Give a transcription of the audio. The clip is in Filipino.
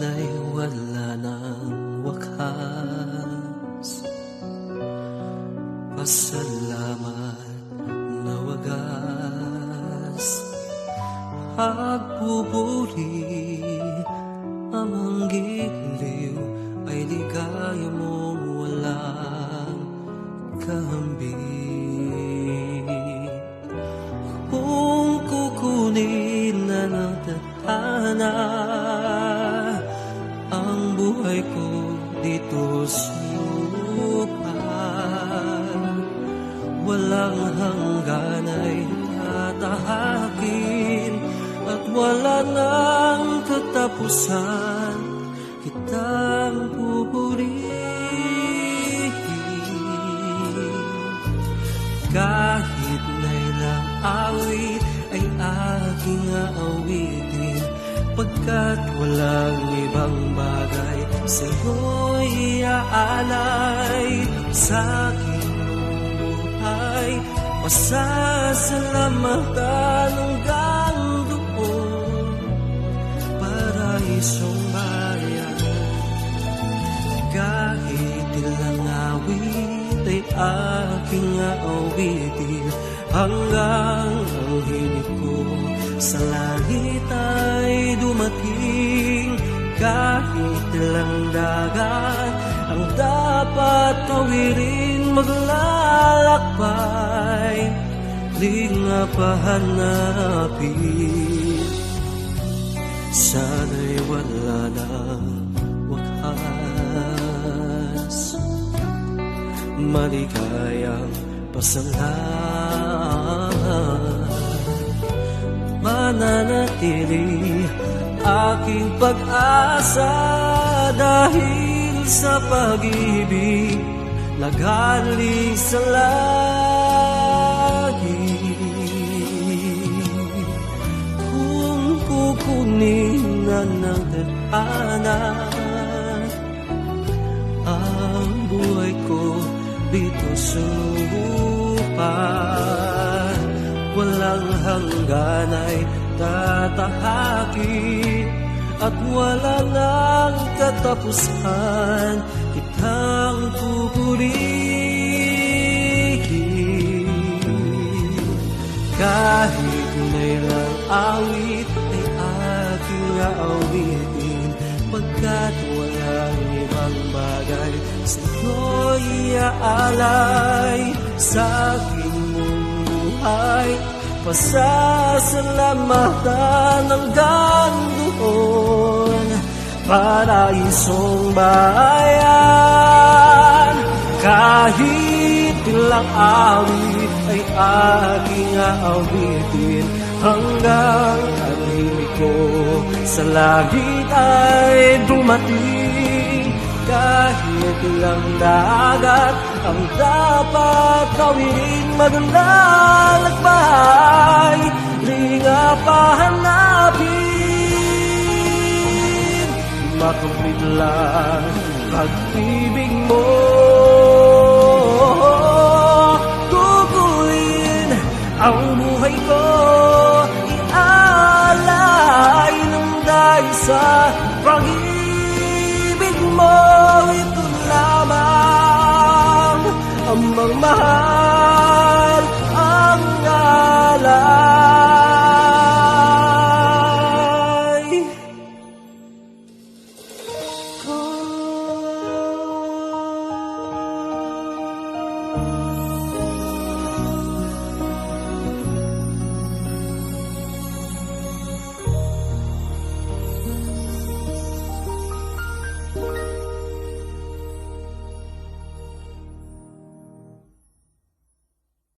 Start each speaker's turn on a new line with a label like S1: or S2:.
S1: sana'y wala ng wakas. Pasalamat na wagas. Pagpupuli Amang giliw Ay ligaya mong walang kahambing Kung kukunin na ng buhay ko dito sa lupa Walang hanggan ay tatahakin At wala nang katapusan Kitang pupurihin. Kahit na ilang awit ay aking aawitin Pagkat walang ibang bagay sa'yo'y aalay Sa aking buhay Pasasalamatan hanggang doon Paraisong bayan. Kahit ilang awit ay aking aawitin Hanggang ang hinig ko sa langit ay dumating Kahit ilang dagat ang dapat tawirin Maglalakbay, di nga pahanapin Sana'y wala nang wakas. Maligayang pasalamat Mananatili aking pag-asa Dahil sa pag-ibig Naghali sa langit kung kukunin na ng tadhana ang buhay ko dito sa lupa walang hanggan ay tatahakin at wala nang katapusan kitang pupurihin. Kahit ilang awit ay aking aawitin Pagkat walang ibang bagay sa'yo'y aalay Sa aking buhay Pasasalamatan hanggang doon Paraisong bayan. Kahit ilang awit ay aking aawitin Hanggang ang himig ko sa langit ay dumating. Kahit ilang dagat ang dapat tawirin madulang at bahay Linga pahanapin Makamit lang pag-ibig mo. Tutuin ang buhay ko Ialay ng dahil sa pag-ibig